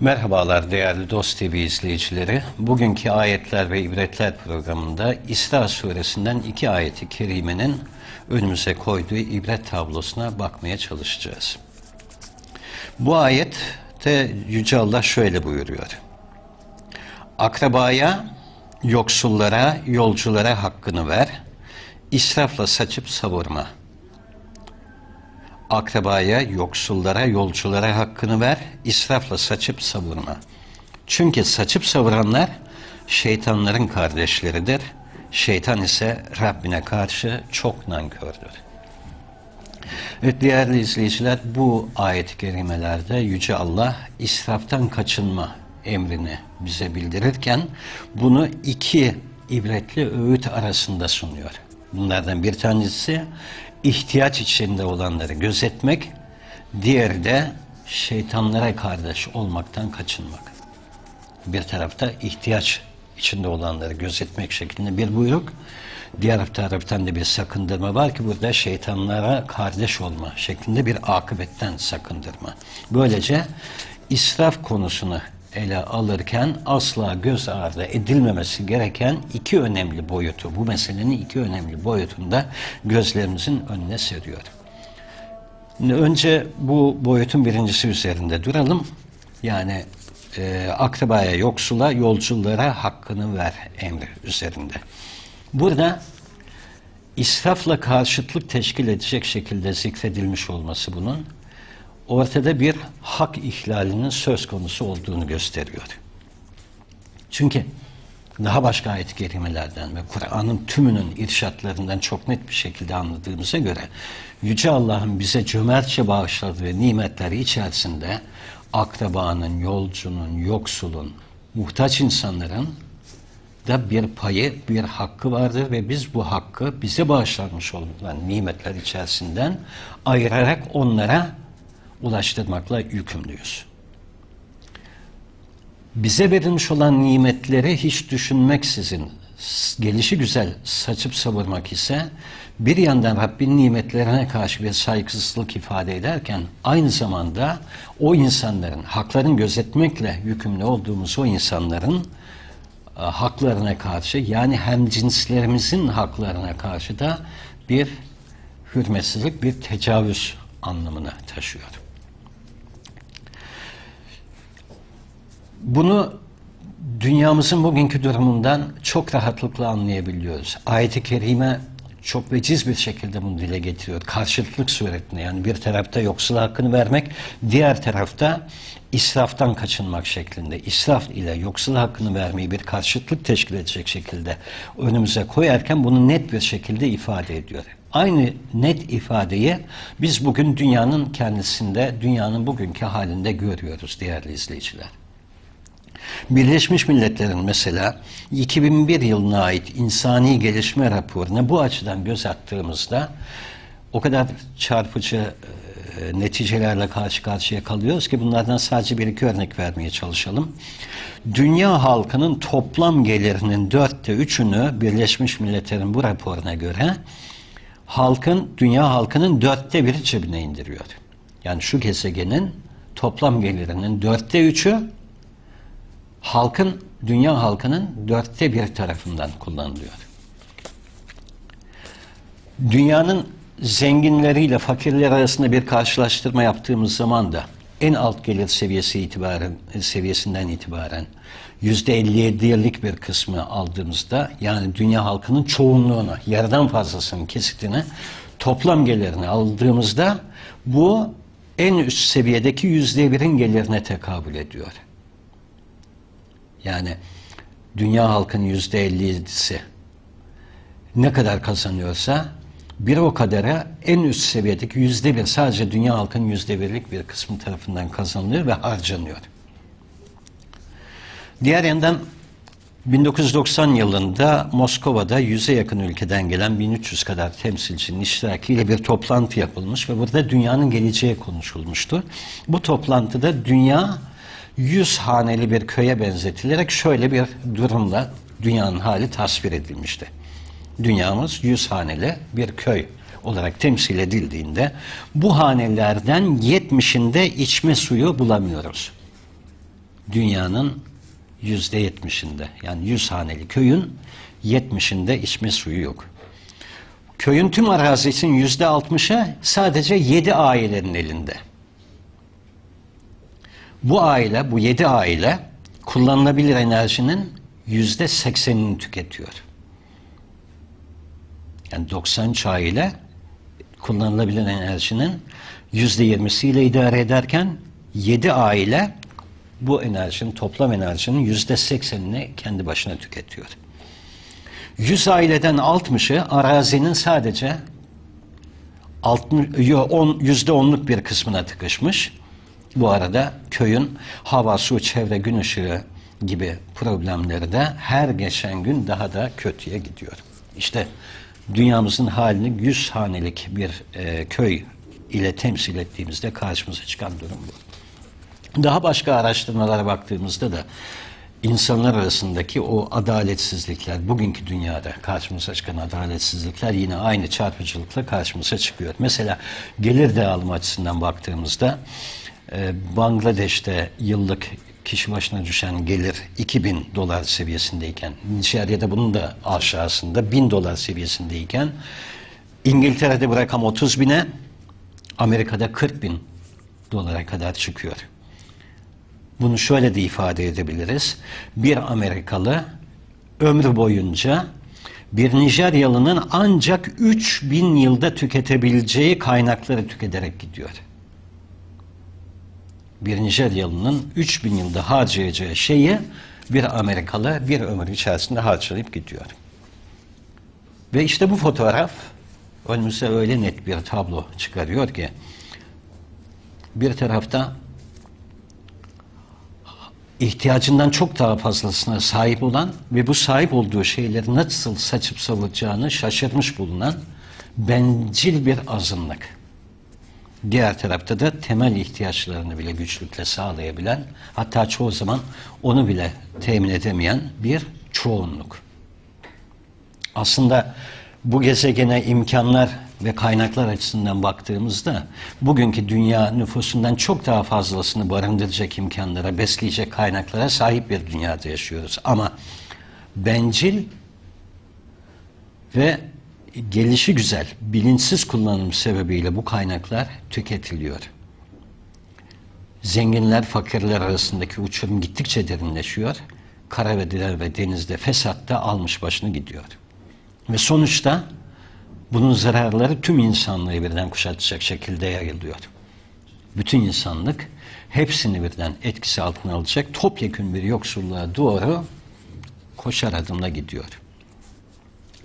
Merhabalar değerli Dost TV izleyicileri. Bugünkü Ayetler ve İbretler programında İsra suresinden iki ayeti kerimenin önümüze koyduğu ibret tablosuna bakmaya çalışacağız. Bu ayette Yüce Allah şöyle buyuruyor. Akrabaya, yoksullara, yolculara hakkını ver, israfla saçıp savurma.'' Akrabaya, yoksullara, yolculara hakkını ver, israfla saçıp savurma. Çünkü saçıp savuranlar şeytanların kardeşleridir. Şeytan ise Rabbine karşı çok nankördür. Evet değerli izleyiciler bu ayet-i kerimelerde Yüce Allah israftan kaçınma emrini bize bildirirken bunu iki ibretli öğüt arasında sunuyor. Bunlardan bir tanesi ihtiyaç içinde olanları gözetmek, diğeri de şeytanlara kardeş olmaktan kaçınmak. Bir tarafta ihtiyaç içinde olanları gözetmek şeklinde bir buyruk, diğer taraftan da bir sakındırma var ki burada şeytanlara kardeş olma şeklinde bir akıbetten sakındırma. Böylece israf konusunu ele alırken asla göz ardı edilmemesi gereken iki önemli boyutu, bu meselenin iki önemli boyutunda gözlerimizin önüne seriyor. Önce bu boyutun birincisi üzerinde duralım. Yani e, akrabaya, yoksula, yolculara hakkını ver emri üzerinde. Burada israfla karşıtlık teşkil edecek şekilde zikredilmiş olması bunun ortada bir hak ihlalinin söz konusu olduğunu gösteriyor. Çünkü daha başka ayet-i kerimelerden ve Kur'an'ın tümünün irşatlarından çok net bir şekilde anladığımıza göre Yüce Allah'ın bize cömertçe bağışladığı nimetleri içerisinde akrabanın, yolcunun, yoksulun, muhtaç insanların da bir payı, bir hakkı vardır ve biz bu hakkı bize bağışlanmış olan nimetler içerisinden ayırarak onlara ulaştırmakla yükümlüyüz. Bize verilmiş olan nimetleri hiç düşünmeksizin gelişi güzel saçıp savurmak ise bir yandan Rabbin nimetlerine karşı bir saygısızlık ifade ederken aynı zamanda o insanların hakların gözetmekle yükümlü olduğumuz o insanların e, haklarına karşı yani hem cinslerimizin haklarına karşı da bir hürmetsizlik, bir tecavüz anlamına taşıyor. Bunu dünyamızın bugünkü durumundan çok rahatlıkla anlayabiliyoruz. Ayet-i Kerime çok veciz bir şekilde bunu dile getiriyor. Karşılıklık suretinde yani bir tarafta yoksul hakkını vermek, diğer tarafta israftan kaçınmak şeklinde. İsraf ile yoksul hakkını vermeyi bir karşıtlık teşkil edecek şekilde önümüze koyarken bunu net bir şekilde ifade ediyor. Aynı net ifadeyi biz bugün dünyanın kendisinde, dünyanın bugünkü halinde görüyoruz değerli izleyiciler. Birleşmiş Milletler'in mesela 2001 yılına ait insani gelişme raporuna bu açıdan göz attığımızda o kadar çarpıcı e, neticelerle karşı karşıya kalıyoruz ki bunlardan sadece bir iki örnek vermeye çalışalım. Dünya halkının toplam gelirinin dörtte üçünü Birleşmiş Milletler'in bu raporuna göre halkın, dünya halkının dörtte biri cebine indiriyor. Yani şu gezegenin toplam gelirinin dörtte üçü halkın, dünya halkının dörtte bir tarafından kullanılıyor. Dünyanın zenginleriyle fakirler arasında bir karşılaştırma yaptığımız zaman da en alt gelir seviyesi itibaren seviyesinden itibaren yüzde 57'lik bir kısmı aldığımızda yani dünya halkının çoğunluğunu yarıdan fazlasının kesitini toplam gelirini aldığımızda bu en üst seviyedeki yüzde birin gelirine tekabül ediyor. Yani dünya halkının yüzde elli ne kadar kazanıyorsa bir o kadara en üst seviyedeki yüzde bir sadece dünya halkının yüzde birlik bir kısmı tarafından kazanılıyor ve harcanıyor. Diğer yandan 1990 yılında Moskova'da yüze yakın ülkeden gelen 1300 kadar temsilcinin iştirakiyle bir toplantı yapılmış ve burada dünyanın geleceği konuşulmuştu. Bu toplantıda dünya yüz haneli bir köye benzetilerek şöyle bir durumla dünyanın hali tasvir edilmişti. Dünyamız yüz haneli bir köy olarak temsil edildiğinde bu hanelerden yetmişinde içme suyu bulamıyoruz. dünyanın yüzde yetmişinde yani yüz haneli köyün yetmişinde içme suyu yok. Köyün tüm arazisinin yüzde altmışı sadece yedi ailenin elinde. Bu aile, bu yedi aile kullanılabilir enerjinin yüzde seksenini tüketiyor. Yani 93 aile kullanılabilir enerjinin yüzde yirmisiyle idare ederken yedi aile bu enerjinin, toplam enerjinin yüzde seksenini kendi başına tüketiyor. 100 aileden 60'ı arazinin sadece yüzde onluk bir kısmına tıkışmış. Bu arada köyün hava, su, çevre, gün ışığı gibi problemleri de her geçen gün daha da kötüye gidiyor. İşte dünyamızın halini yüz hanelik bir e, köy ile temsil ettiğimizde karşımıza çıkan durum bu. Daha başka araştırmalara baktığımızda da insanlar arasındaki o adaletsizlikler, bugünkü dünyada karşımıza çıkan adaletsizlikler yine aynı çarpıcılıkla karşımıza çıkıyor. Mesela gelir dağılımı açısından baktığımızda e, Bangladeş'te yıllık kişi başına düşen gelir 2000 dolar seviyesindeyken, Nijerya'da bunun da aşağısında 1000 dolar seviyesindeyken, İngiltere'de bu rakam 30 bine, Amerika'da 40 bin dolara kadar çıkıyor. Bunu şöyle de ifade edebiliriz. Bir Amerikalı ömrü boyunca bir Nijeryalı'nın ancak 3000 yılda tüketebileceği kaynakları tükederek gidiyor. Bir Nijeryalı'nın 3000 yılda harcayacağı şeyi bir Amerikalı bir ömür içerisinde harcayıp gidiyor. Ve işte bu fotoğraf önümüze öyle net bir tablo çıkarıyor ki bir tarafta ihtiyacından çok daha fazlasına sahip olan ve bu sahip olduğu şeyleri nasıl saçıp savuracağını şaşırmış bulunan bencil bir azınlık. Diğer tarafta da temel ihtiyaçlarını bile güçlükle sağlayabilen, hatta çoğu zaman onu bile temin edemeyen bir çoğunluk. Aslında bu gezegene imkanlar ve kaynaklar açısından baktığımızda bugünkü dünya nüfusundan çok daha fazlasını barındıracak imkanlara, besleyecek kaynaklara sahip bir dünyada yaşıyoruz. Ama bencil ve gelişi güzel, bilinçsiz kullanım sebebiyle bu kaynaklar tüketiliyor. Zenginler, fakirler arasındaki uçurum gittikçe derinleşiyor. Kara ve ve denizde fesatta almış başını gidiyor. Ve sonuçta bunun zararları tüm insanlığı birden kuşatacak şekilde yayılıyor. Bütün insanlık hepsini birden etkisi altına alacak topyekün bir yoksulluğa doğru koşar adımla gidiyor.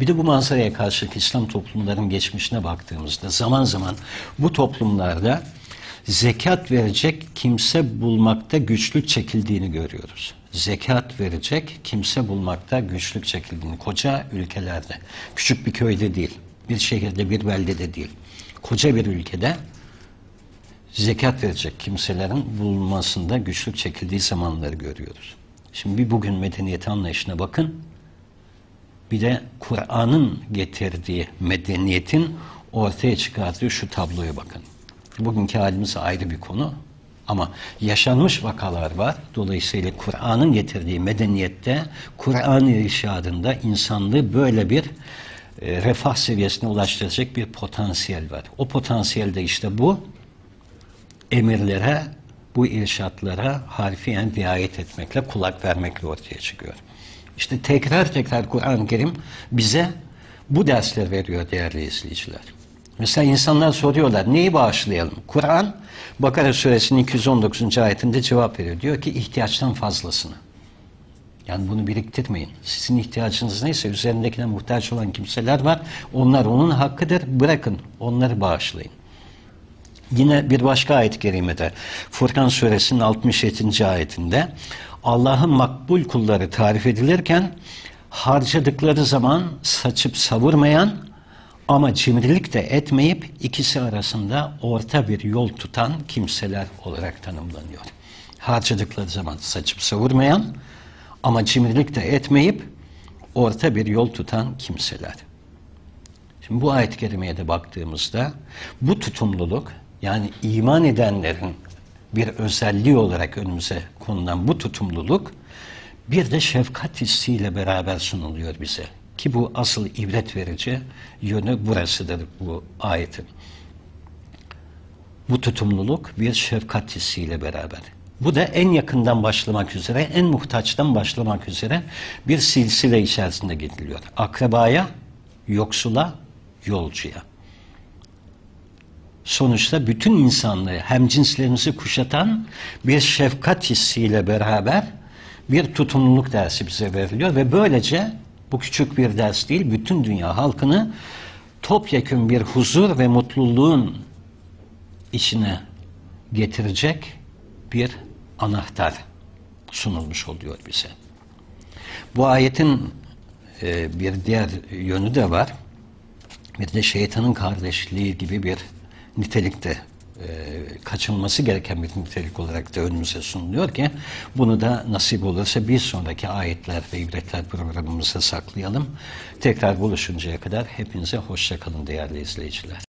Bir de bu manzaraya karşılık İslam toplumlarının geçmişine baktığımızda zaman zaman bu toplumlarda zekat verecek kimse bulmakta güçlük çekildiğini görüyoruz. Zekat verecek kimse bulmakta güçlük çekildiğini koca ülkelerde, küçük bir köyde değil, bir şehirde, bir beldede değil, koca bir ülkede zekat verecek kimselerin bulunmasında güçlük çekildiği zamanları görüyoruz. Şimdi bir bugün medeniyet anlayışına bakın, bir de Kur'an'ın getirdiği medeniyetin ortaya çıkardığı şu tabloya bakın. Bugünkü halimiz ayrı bir konu ama yaşanmış vakalar var. Dolayısıyla Kur'an'ın getirdiği medeniyette, Kur'an irşadında insanlığı böyle bir e, refah seviyesine ulaştıracak bir potansiyel var. O potansiyelde işte bu emirlere, bu irşatlara harfiyen riayet etmekle, kulak vermekle ortaya çıkıyor. İşte tekrar tekrar Kur'an-ı Kerim bize bu dersler veriyor değerli izleyiciler. Mesela insanlar soruyorlar neyi bağışlayalım? Kur'an Bakara suresinin 219. ayetinde cevap veriyor. Diyor ki ihtiyaçtan fazlasını. Yani bunu biriktirmeyin. Sizin ihtiyacınız neyse üzerindekine muhtaç olan kimseler var. Onlar onun hakkıdır. Bırakın onları bağışlayın. Yine bir başka ayet-i kerimede Furkan suresinin 67. ayetinde Allah'ın makbul kulları tarif edilirken harcadıkları zaman saçıp savurmayan ama cimrilik de etmeyip ikisi arasında orta bir yol tutan kimseler olarak tanımlanıyor. Harcadıkları zaman saçıp savurmayan ama cimrilik de etmeyip orta bir yol tutan kimseler. Şimdi bu ayet-i kerimeye de baktığımızda bu tutumluluk yani iman edenlerin bir özelliği olarak önümüze konulan bu tutumluluk bir de şefkat hissiyle beraber sunuluyor bize. Ki bu asıl ibret verici yönü burasıdır bu ayetin. Bu tutumluluk bir şefkat hissiyle beraber. Bu da en yakından başlamak üzere, en muhtaçtan başlamak üzere bir silsile içerisinde gidiliyor. Akrabaya, yoksula, yolcuya. Sonuçta bütün insanlığı, hem cinslerimizi kuşatan bir şefkat hissiyle beraber bir tutumluluk dersi bize veriliyor ve böylece bu küçük bir ders değil, bütün dünya halkını topyekun bir huzur ve mutluluğun içine getirecek bir anahtar sunulmuş oluyor bize. Bu ayetin e, bir diğer yönü de var. Bir de şeytanın kardeşliği gibi bir nitelikte e, kaçınması gereken bir nitelik olarak da önümüze sunuluyor ki bunu da nasip olursa bir sonraki ayetler ve ibretler programımıza saklayalım. Tekrar buluşuncaya kadar hepinize hoşça kalın değerli izleyiciler.